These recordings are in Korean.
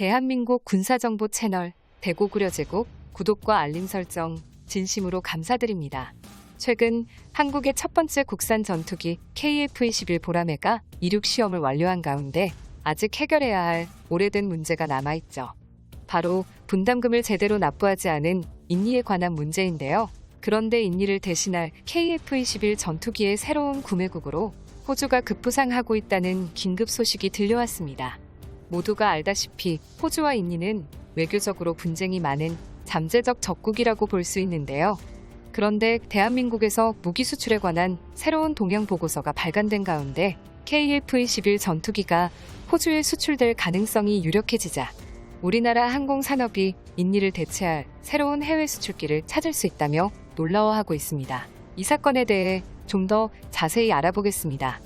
대한민국 군사정보 채널 대고구려 제국 구독과 알림 설정 진심으로 감사드립니다. 최근 한국의 첫 번째 국산 전투기 KF-21 보라매가 이륙 시험을 완료한 가운데 아직 해결해야 할 오래된 문제가 남아있죠. 바로 분담금을 제대로 납부하지 않은 인니에 관한 문제인데요. 그런데 인니를 대신할 KF-21 전투기의 새로운 구매국으로 호주가 급부상하고 있다는 긴급 소식이 들려왔습니다. 모두가 알다시피 호주와 인니는 외교적으로 분쟁이 많은 잠재적 적국이라고 볼 수 있는데요. 그런데 대한민국에서 무기 수출에 관한 새로운 동향 보고서가 발간된 가운데 KF-21 전투기가 호주에 수출될 가능성이 유력해지자 우리나라 항공산업이 인니를 대체할 새로운 해외 수출기를 찾을 수 있다며 놀라워하고 있습니다. 이 사건에 대해 좀 더 자세히 알아보겠습니다.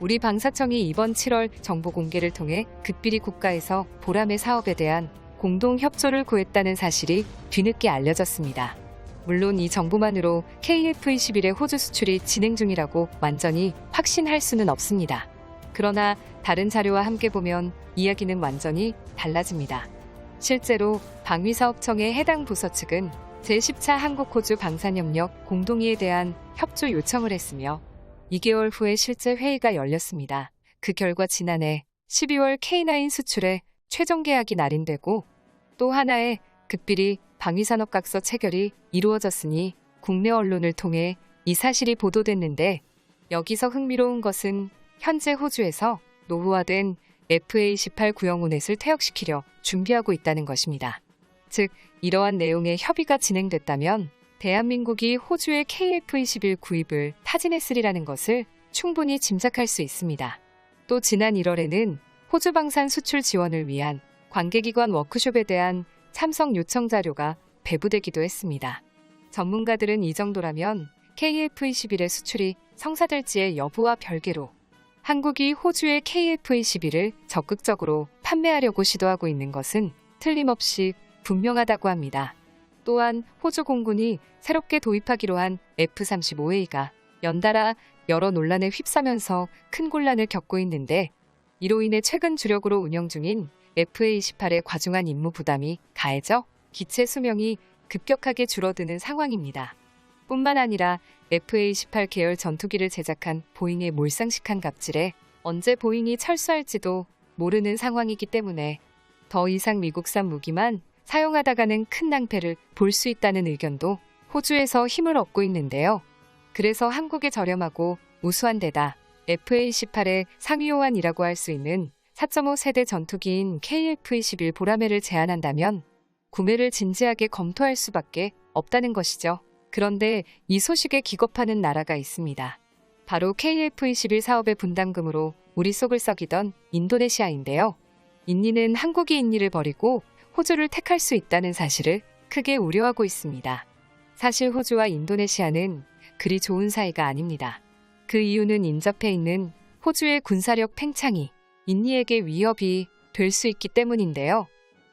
우리 방사청이 이번 7월 정보 공개를 통해 극비리 국가에서 보람의 사업에 대한 공동 협조를 구했다는 사실이 뒤늦게 알려졌습니다. 물론 이 정보만으로 KF-21의 호주 수출이 진행 중이라고 완전히 확신할 수는 없습니다. 그러나 다른 자료와 함께 보면 이야기는 완전히 달라집니다. 실제로 방위사업청의 해당 부서 측은 제10차 한국-호주 방산협력 공동의에 대한 협조 요청을 했으며 2개월 후에 실제 회의가 열렸습니다. 그 결과 지난해 12월 K9 수출에 최종 계약이 날인되고 또 하나의 극비리 방위산업 각서 체결이 이루어졌으니 국내 언론을 통해 이 사실이 보도됐는데 여기서 흥미로운 것은 현재 호주에서 노후화된 FA18 구형운넷을 퇴역시키려 준비하고 있다는 것입니다. 즉, 이러한 내용의 협의가 진행됐다면 대한민국이 호주의 KF-21 구입을 타진했으리라는 것을 충분히 짐작할 수 있습니다. 또 지난 1월에는 호주 방산 수출 지원을 위한 관계기관 워크숍에 대한 참석 요청 자료가 배부되기도 했습니다. 전문가들은 이 정도라면 KF-21의 수출이 성사될지의 여부와 별개로 한국이 호주의 KF-21을 적극적으로 판매하려고 시도하고 있는 것은 틀림없이 분명하다고 합니다. 또한 호주 공군이 새롭게 도입하기로 한 F-35A가 연달아 여러 논란에 휩싸면서 큰 곤란을 겪고 있는데 이로 인해 최근 주력으로 운영 중인 FA-18의 과중한 임무 부담이 가해져 기체 수명이 급격하게 줄어드는 상황입니다. 뿐만 아니라 FA-18 계열 전투기를 제작한 보잉의 몰상식한 갑질에 언제 보잉이 철수할지도 모르는 상황이기 때문에 더 이상 미국산 무기만 사용하다가는 큰 낭패를 볼 수 있다는 의견도 호주에서 힘을 얻고 있는데요. 그래서 한국의 저렴하고 우수한 데다 FA-18의 상위 호환이라고 할 수 있는 4.5 세대 전투기인 KF-21 보라매를 제안한다면 구매를 진지하게 검토할 수밖에 없다는 것이죠. 그런데 이 소식에 기겁하는 나라가 있습니다. 바로 KF-21 사업의 분담금으로 우리 속을 썩이던 인도네시아인데요. 인니는 한국이 인니를 버리고 호주를 택할 수 있다는 사실을 크게 우려하고 있습니다. 사실 호주와 인도네시아는 그리 좋은 사이가 아닙니다. 그 이유는 인접해 있는 호주의 군사력 팽창이 인니에게 위협이 될 수 있기 때문인데요.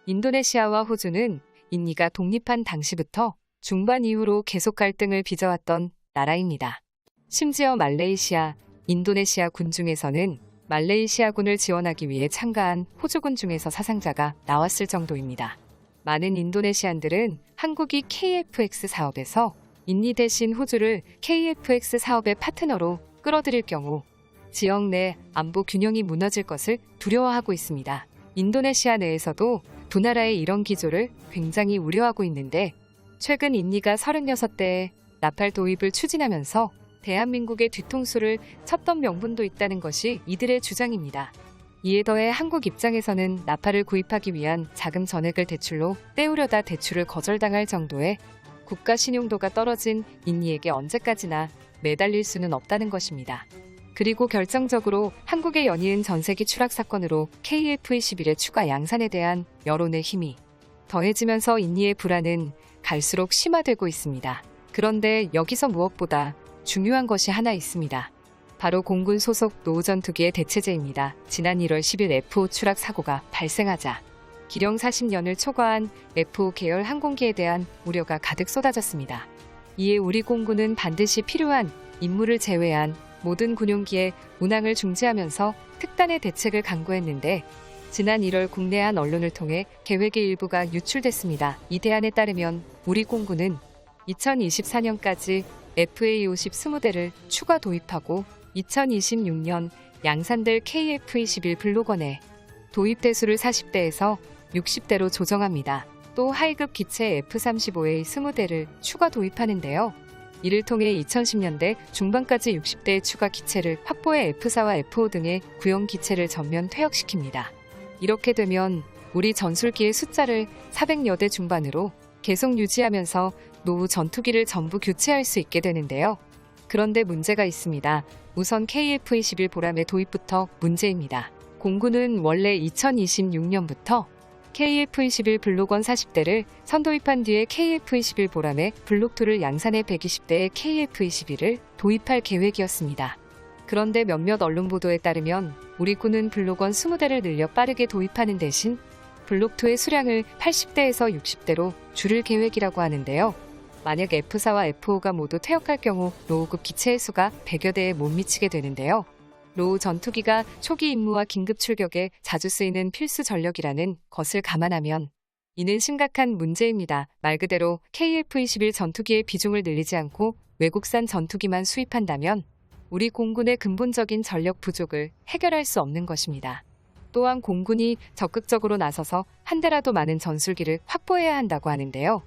인도네시아와 호주는 인니가 독립한 당시부터 중반 이후로 계속 갈등을 빚어왔던 나라입니다. 심지어 말레이시아, 인도네시아 군 중에서는 말레이시아군을 지원하기 위해 참가한 호주군 중에서 사상자가 나왔을 정도입니다. 많은 인도네시안들은 한국이 KFX 사업에서 인니 대신 호주를 KFX 사업의 파트너로 끌어들일 경우 지역 내 안보 균형이 무너질 것을 두려워하고 있습니다. 인도네시아 내에서도 두 나라의 이런 기조를 굉장히 우려하고 있는데 최근 인니가 36대의 나팔 도입을 추진하면서 대한민국의 뒤통수를 쳤던 명분도 있다는 것이 이들의 주장입니다. 이에 더해 한국 입장에서는 나팔을 구입하기 위한 자금 전액을 대출로 떼우려다 대출을 거절당할 정도의 국가 신용도가 떨어진 인니에게 언제까지나 매달릴 수는 없다는 것입니다. 그리고 결정적으로 한국의 연이은 전세기 추락 사건으로 KF-21의 추가 양산에 대한 여론의 힘이 더해지면서 인니의 불안은 갈수록 심화되고 있습니다. 그런데 여기서 무엇보다 중요한 것이 하나 있습니다. 바로 공군 소속 노후 전투기의 대체제입니다. 지난 1월 10일 F5 추락 사고가 발생하자 기령 40년을 초과한 F5 계열 항공기에 대한 우려가 가득 쏟아졌습니다. 이에 우리 공군은 반드시 필요한 임무를 제외한 모든 군용기의 운항을 중지하면서 특단의 대책을 강구했는데 지난 1월 국내 한 언론을 통해 계획의 일부가 유출됐습니다. 이 대안에 따르면 우리 공군은 2024년까지 FA50 20대를 추가 도입하고 2026년 양산될 KF21 블록원에 도입 대수를 40대에서 60대로 조정합니다. 또 하이급 기체 F35A 20대를 추가 도입하는데요. 이를 통해 2010년대 중반까지 60대의 추가 기체를 확보해 F4와 F5 등의 구형 기체를 전면 퇴역시킵니다. 이렇게 되면 우리 전술기의 숫자를 400여 대 중반으로 계속 유지하면서 노후 전투기를 전부 교체할 수 있게 되는데요. 그런데 문제가 있습니다. 우선 KF-21 보람의 도입부터 문제입니다. 공군은 원래 2026년부터 KF-21 블록1 40대를 선도입한 뒤에 KF-21 보람에 블록2를 양산해 120대의 KF-21을 도입할 계획이었습니다. 그런데 몇몇 언론 보도에 따르면 우리 군은 블록1 20대를 늘려 빠르게 도입하는 대신 블록2의 수량을 80대에서 60대로 줄일 계획이라고 하는데요. 만약 F4와 F5가 모두 퇴역할 경우 로우급 기체의 수가 100여 대에 못 미치게 되는데요. 로우 전투기가 초기 임무와 긴급 출격에 자주 쓰이는 필수 전력이라는 것을 감안하면 이는 심각한 문제입니다. 말 그대로 KF-21 전투기의 비중을 늘리지 않고 외국산 전투기만 수입한다면 우리 공군의 근본적인 전력 부족을 해결할 수 없는 것입니다. 또한 공군이 적극적으로 나서서 한 대라도 많은 전술기를 확보해야 한다고 하는데요.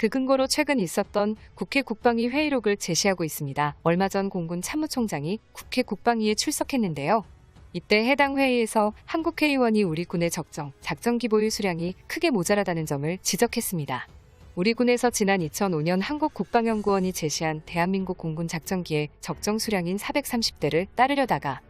그 근거로 최근 있었던 국회 국방위 회의록을 제시하고 있습니다. 얼마 전 공군 참모총장이 국회 국방위에 출석했는데요. 이때 해당 회의에서 한국 회의원이 우리 군의 적정, 작전 기 보유 수량이 크게 모자라다는 점을 지적했습니다. 우리 군에서 지난 2005년 한국국방연구원이 제시한 대한민국 공군 작전기의 적정 수량인 430대를 따르려다가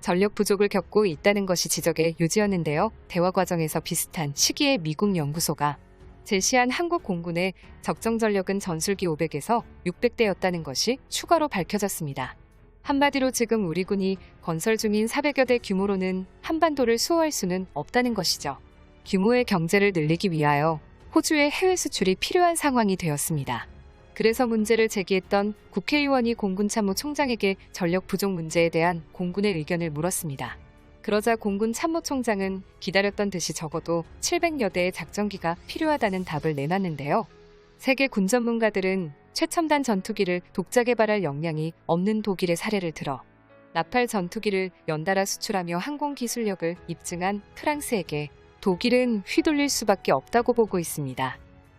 전력 부족을 겪고 있다는 것이 지적의 요지였는데요. 대화 과정에서 비슷한 시기에 미국 연구소가 제시한 한국 공군의 적정 전력은 전술기 500에서 600대였다는 것이 추가로 밝혀졌습니다. 한마디로 지금 우리 군이 건설 중인 400여 대 규모로는 한반도를 수호할 수는 없다는 것이죠. 규모의 경제를 늘리기 위하여 호주의 해외 수출이 필요한 상황이 되었습니다. 그래서 문제를 제기했던 국회의원이 공군 참모 총장에게 전력 부족 문제에 대한 공군의 의견을 물었습니다. 그러자 공군 참모총장은 기다렸던 듯이 적어도 700여 대의 작전기가 필요하다는 답을 내놨는데요. 세계 군 전문가들은 최첨단 전투기를 독자 개발할 역량이 없는 독일의 사례를 들어 나팔 전투기를 연달아 수출하며 항공 기술력을 입증한 프랑스에게 독일은 휘둘릴 수밖에 없다고 보고 있습니다.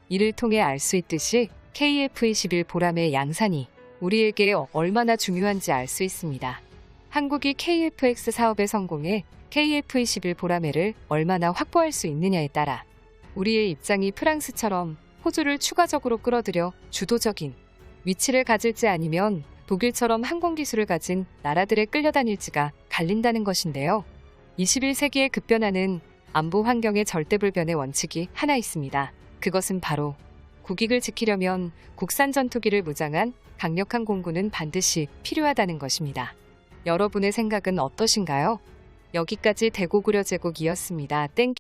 이를 통해 알 수 있듯이 KF-21 보람의 양산이 우리에게 얼마나 중요한지 알 수 있습니다. 한국이 KFX 사업의 성공에 KF-21 보라매를 얼마나 확보할 수 있느냐에 따라 우리의 입장이 프랑스처럼 호주를 추가적으로 끌어들여 주도적인 위치를 가질지 아니면 독일처럼 항공기술을 가진 나라들에 끌려다닐지가 갈린다는 것인데요. 21세기의 급변하는 안보 환경의 절대불변의 원칙이 하나 있습니다. 그것은 바로 국익을 지키려면 국산 전투기를 무장한 강력한 공군은 반드시 필요하다는 것입니다. 여러분의 생각은 어떠신가요? 여기까지 대고구려 제국이었습니다. 땡